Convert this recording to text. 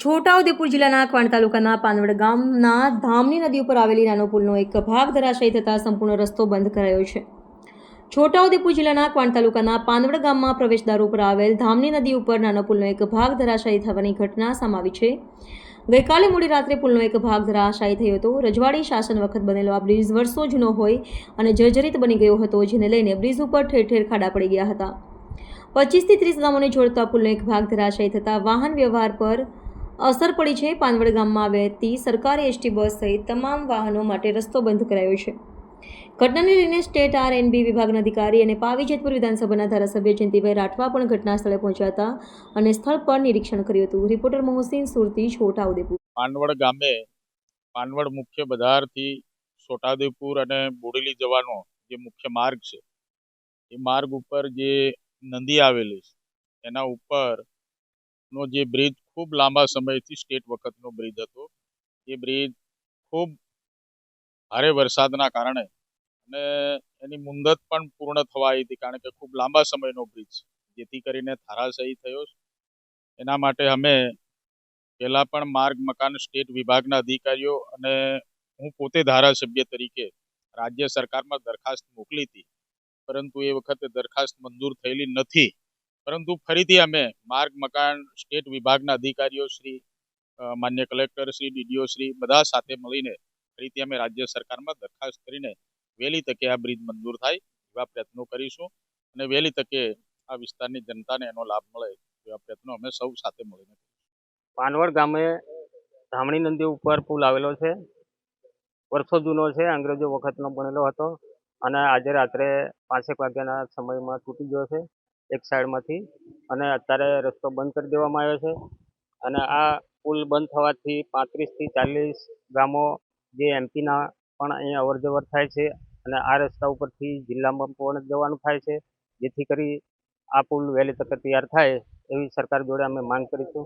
છોટાઉદેપુર જિલ્લાના ક્વાંટ તાલુકાના પાનવડ ગામના ધામની નદી ઉપર આવેલી નાનો પુલનો એક ભાગ ધરાશાયી થતાં સંપૂર્ણ રસ્તો બંધ કરાયો છે. છોટાઉદેપુર જિલ્લાના ક્વાંટ તાલુકાના પાનવડ ગામમાં પ્રવેશદ્વાર ઉપર આવેલ ધામની નદી ઉપર નાનો પુલનો એક ભાગ ધરાશાયી થવાની ઘટના સમાવી છે. ગઈકાલે મોડી રાત્રે પુલનો એક ભાગ ધરાશાયી થયો હતો. રજવાડી શાસન વખત બનેલો આ બ્રિજ વર્ષો જૂનો હોય અને જર્જરિત બની ગયો હતો, જેને લઈને બ્રિજ ઉપર ઠેર ઠેર ખાડા પડી ગયા હતા. પચીસથી ત્રીસ ગામોને જોડતા પુલનો એક ભાગ ધરાશાયી થતાં વાહન વ્યવહાર પર અસર પડી છે. પાનવડ ગામમાં વહેતી સરકારી એસટી બસ સહિત તમામ વાહનો માટે રસ્તો બંધ કરાયો છે. ઘટનાને લઈને સ્ટેટ આર એન બી વિભાગના અધિકારી અને પાવી જેતપુર વિધાનસભાના ધારાસભ્ય જયંતિભાઈ રાઠવા પણ ઘટના સ્થળે પહોંચ્યા હતા અને સ્થળ પર નિરીક્ષણ કર્યું હતું. રિપોર્ટર મોહસિન સુરતી, છોટાઉદેપુર. પાનવડ ગામે પાનવડ મુખ્ય બજારથી છોટાઉદેપુર અને બોડેલી જવાનો જે મુખ્ય માર્ગ છે, એ માર્ગ ઉપર જે નદી આવેલી છે. એના ઉપર નો જે બ્રિજ ખૂબ લાંબા સમયથી સ્ટેટ વખતનો બ્રિજ હતો. એ બ્રિજ ખૂબ ભારે વરસાદના કારણે અને એની મુંદત પણ પૂર્ણ થવા આવી હતી કારણ કે ખૂબ લાંબા સમયનો બ્રિજ જેથી કરીને ધારાશાયી થયો એના માટે અમે પહેલાં પણ માર્ગ, મકાન, સ્ટેટ વિભાગના અધિકારીઓ અને હું પોતે ધારાસભ્ય તરીકે રાજ્ય સરકારમાં દરખાસ્ત મોકલી હતી. પરંતુ એ વખતે દરખાસ્ત મંજૂર થયેલી નથી. પરંતુ ફરીથી અમે માર્ગ, મકાન, સ્ટેટ વિભાગના અધિકારીઓ શ્રી માન્ય કલેક્ટર શ્રી, ડીડીઓ શ્રી બધા સાથે મળીને ફરીથી અમે રાજ્ય સરકારમાં દરખાસ્ત કરીને વહેલી તકે આ બ્રિજ મંજૂર થાય એવા પ્રયત્નો કરીશું અને વહેલી તકે આ વિસ્તારની જનતાને એનો લાભ મળે એવા પ્રયત્નો અમે સૌ સાથે મળીને પાનવડ ગામે ધામણી નદી ઉપર પુલ આવેલો છે. વર્ષો જૂનો છે, અંગ્રેજો વખતનો બનેલો હતો. અને આજે રાત્રે પાંચેક વાગ્યાના સમયમાં તૂટી ગયો છે એક સાઈડમાંથી અને અત્યારે રસ્તો બંધ કરી દેવામાં આવ્યો છે. અને આ પુલ બંધ થવાથી પાંત્રીસથી ચાલીસ ગામો જે એમપીના પણ અહીંયા અવર જવર થાય છે અને આ રસ્તા ઉપરથી જિલ્લામાં પણ જવાનું થાય છે. જેથી કરી આ પુલ વહેલી તકે તૈયાર થાય એવી સરકાર જોડે અમે માંગ કરીશું.